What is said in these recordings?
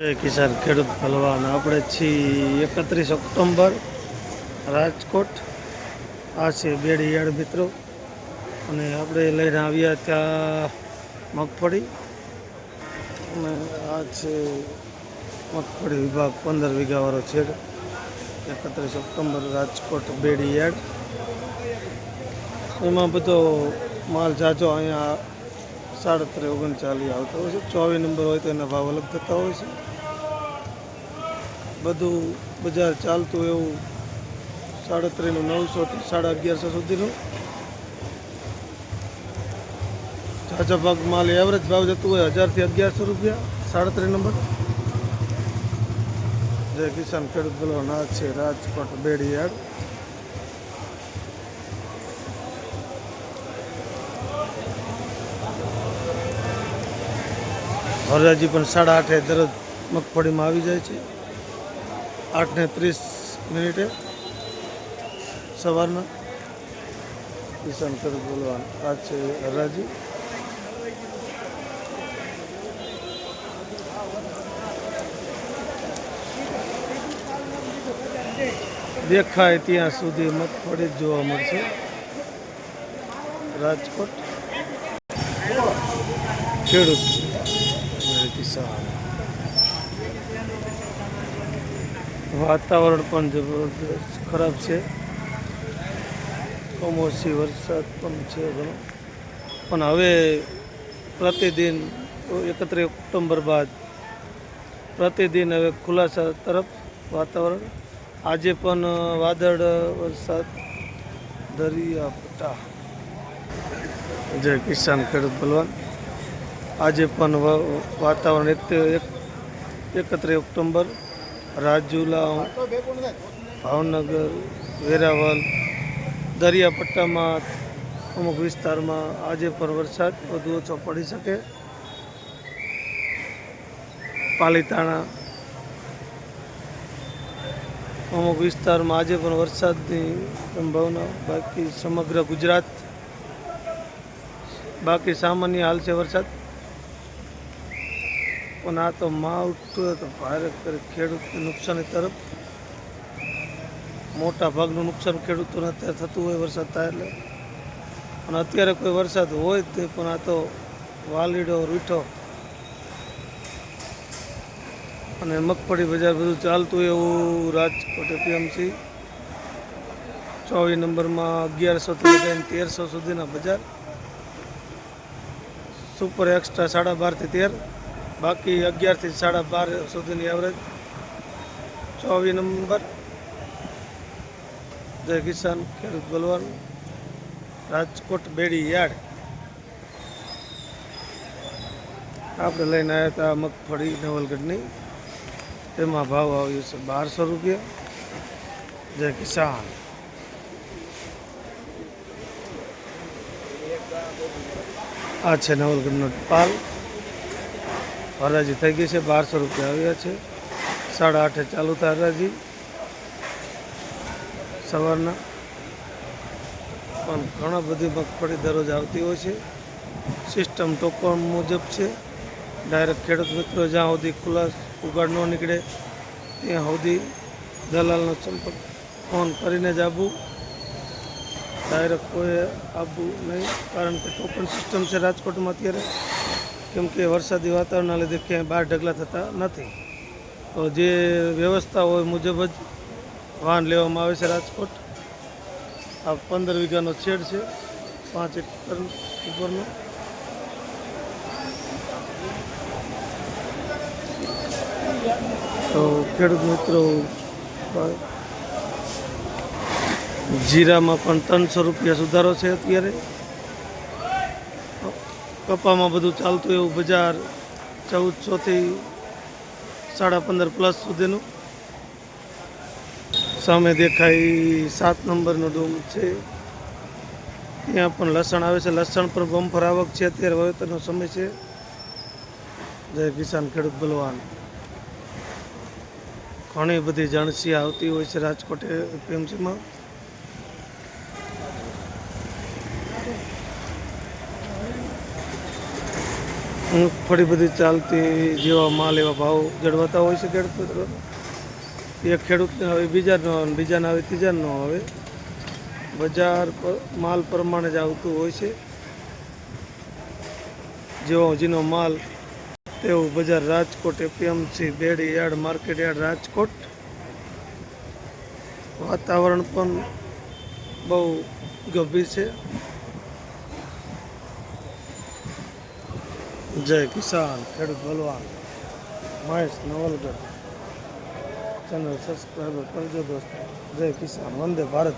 કિસાન ખેડૂત ભલવાન. આપણે છીએ એકત્રીસ ઓક્ટોબર રાજકોટ. આ છે બેડીયાળ મિત્રો. અને આપણે લઈને આવ્યા ત્યાં મગફળી. અને આ છે મગફળી વિભાગ પંદર વીઘાવાળો છે. એકત્રીસ ઓક્ટોબર રાજકોટ બેડીયાળ. એમાં બધો માલ જાજો અહીંયા સાડત્રીસ, ઓગણચાલીસ આવતો હોય છે. ચોવીસ નંબર હોય તો એના ભાવ અલગ થતા હોય છે. બધું બજાર ચાલતું એવું સાડત્રીનું નવસોથી સાડા અગિયારસો સુધીનું. ચાચા ભાગ માલ એવરેજ ભાવ જતું હોય હજારથી અગિયારસો રૂપિયા, સાડત્રીસ નંબર. જય કિસાન ખેડૂત ના છે રાજકોટ બેડીયાડ હરાજી પણ સાડા આઠે દરરોજ મગફળીમાં આવી જાય છે. આઠ ને ત્રીસ મિનિટે સવારના કિસાન ખેડૂત બોલવાનું. આ છે હરાજી દેખાય ત્યાં સુધી મગફળી જ જોવા મળશે. રાજકોટ. ખેડૂત. કિસાન વાતાવરણ પણ જબરદસ્ત ખરાબ છે. કમોસમી વરસાદ પણ છે ઘણો પણ હવે પ્રતિદિન એકત્રીસ ઓક્ટોબર બાદ પ્રતિદિન હવે ખુલાસા તરફ વાતાવરણ. આજે પણ વાદળ, વરસાદ દરિયા પટ્ટા જય કિસાન ખેડૂત બલવાન. આજે પણ વાતાવરણ એક એકત્રીસ ઓક્ટોબર રાજુલા, ભાવનગર વેરાવલ દરિયાપટ્ટામાં અમુક વિસ્તારમાં આજે પણ વરસાદ વધુ ઓછો પડી શકે. પાલીતાણા અમુક વિસ્તારમાં આજે પણ વરસાદની સંભાવના બાકી સમગ્ર ગુજરાત. બાકી સામાન્ય હાલ છે વરસાદ. પણ આ તો માં ઉઠતું હોય તો ભારે ખેડૂત નુકસાની તરફ. મોટા ભાગનું નુકસાન ખેડૂતોને અત્યારે થતું હોય વરસાદ થાય એટલે. અને અત્યારે કોઈ વરસાદ હોય તે પણ આ તો વાલીડો, રૂઠો. અને મગફળી બજાર બધું ચાલતું એવું રાજકોટ એપીએમસી. ચોવીસ નંબરમાં અગિયારસોથી લઈને તેરસો સુધીના બજાર. સુપર એક્સ્ટ્રા સાડા બારથી તેર. બાકી અગિયારથી સાડા બાર સુધીની એવરેજ ચોવીસ નંબર. જય કિસાન, ખેડૂત બલવાન. રાજકોટ બેડી યાર્ડ. આપણે લઈને આવ્યા હતા મગફળી નવલગઢની. તેમાં ભાવ આવ્યો છે બારસો રૂપિયા. જય કિસાન. આ છે નવલગઢનો પાલ. હરાજી થઈ ગઈ છે, બારસો રૂપિયા આવ્યા છે. સાડા આઠે ચાલુ થાય હરાજી. સવારના. પણ ઘણા બધી મગફળી દરરોજ આવતી હોય છે. સિસ્ટમ ટોકન મુજબ છે. ડાયરેક્ટ ખેડૂત મિત્રો જ્યાં સુધી ખુલ્લા ઉગાડ ન નીકળે, ત્યાં સુધી દલાલનો સંપર્ક ફોન કરીને જ આવવું ડાયરેક્ટ કોઈ આવવું નહીં, કારણ કે ટોકન સિસ્ટમ છે રાજકોટમાં અત્યારે. કેમ કે વરસાદી વાતાવરણના લીધે ક્યાંય બહાર ઢગલા થતા નથી. તો જે વ્યવસ્થા હોય મુજબ જ વાહન લેવામાં આવે છે રાજકોટ. આ પંદર વીઘાનો છેડ છે, પાંચ એકર ઉપરનો. તો ખેડૂત મિત્રો, જીરામાં પણ ત્રણસો રૂપિયા સુધારો છે અત્યારે. કપામાં બધું ચાલતું એવું બજાર ચૌદસોથી સાડા પંદર પ્લસ સુધીનું. સામે દેખાય સાત નંબરનો ડુંગ છે. ત્યાં પણ લસણ આવે છે. લસણ પર બમ્ફર આવક છે અત્યારે વાવેતરનો સમય છે. જય કિસાન ખેડૂત બલવાન. ઘણી બધી જણસી આવતી હોય છે રાજકોટ એપીએમસીમાં મગફળી બધી ચાલતી જેવા માલ એવા ભાવ જળવાતા હોય છે ખેડૂત મિત્રો એક ખેડૂતને હવે બીજાનો આવે બીજાને આવે, ત્રીજાનો આવે. બજાર પર માલ પ્રમાણે જ આવતું હોય છે. જેવો જેનો માલ તેવું બજાર Rajkot, APMC, Bedi yard, market yard, Rajkot. વાતાવરણ પણ બહુ ગંભીર છે. જય કિસાન, ખેડૂત બલવાન મહેશ નવલગઢ ચેનલ સબસ્ક્રાઈબર કરજો દોસ્તો. જય કિસાન, વંદે ભારત.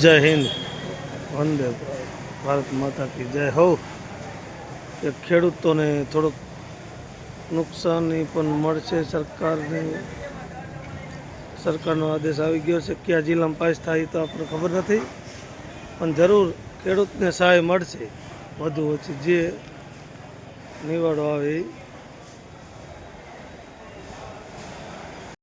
જય હિન્દ. વંદે ભારત માતા કી જય હો. કે ખેડૂતોને થોડુંક નુકસાની પણ મળશે સરકારને. સરકારનો આદેશ આવી ગયો છે. કયા જિલ્લામાં પાસ થાય તો આપણને ખબર નથી. પણ જરૂર ખેડૂતને સહાય મળશે. વધુ ઓછી જે નિવાડો આવે